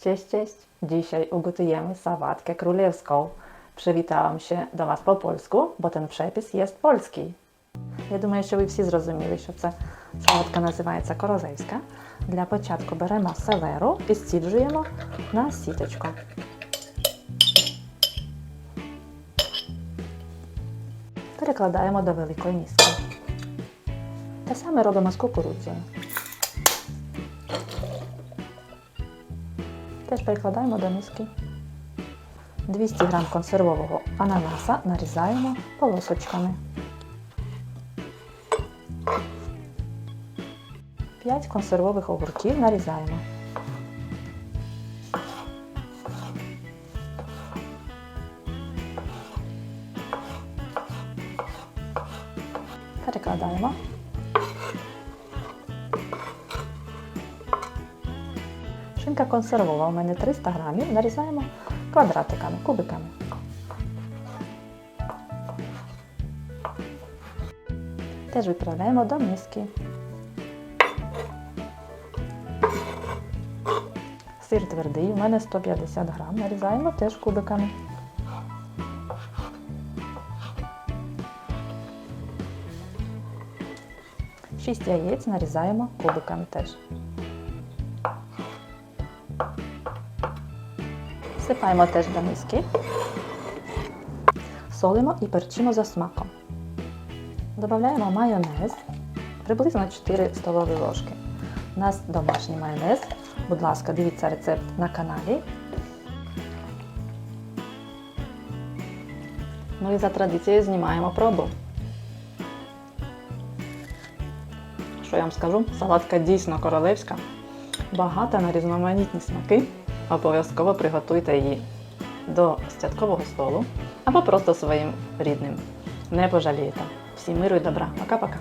Cześć, cześć! Dzisiaj ugotujemy sałatkę królewską. Przywitałam się do Was po polsku, bo ten przepis jest polski. Я думаю, що ви всі зрозуміли, що це салатка називається корозейська. Для початку беремо селеру і стіджуємо на сіточку. Перекладаємо до великої миски. Те саме робимо з кукурудзою. Теж перекладаємо до миски. 200 г консервового ананаса нарізаємо полосочками. 5 консервових огурків нарізаємо. Перекладаємо. Шинка консервова у мене 300 грамів. Нарізаємо квадратиками, кубиками. Теж відправляємо до миски. Сир твердий, у мене 150 грам. Нарізаємо теж кубиками. Шість яєць нарізаємо кубиками теж. Всипаємо теж до миски. Солимо і перчимо за смаком. Додаємо майонез приблизно 4 столові ложки. У нас домашній майонез. Будь ласка, дивіться рецепт на каналі. Ну і за традицією знімаємо пробу. Що я вам скажу? Салатка дійсно королевська, багата на різноманітні смаки. Обов'язково приготуйте її до святкового столу або просто своїм рідним. Не пожалієте. Всім миру і добра. Пока-пока.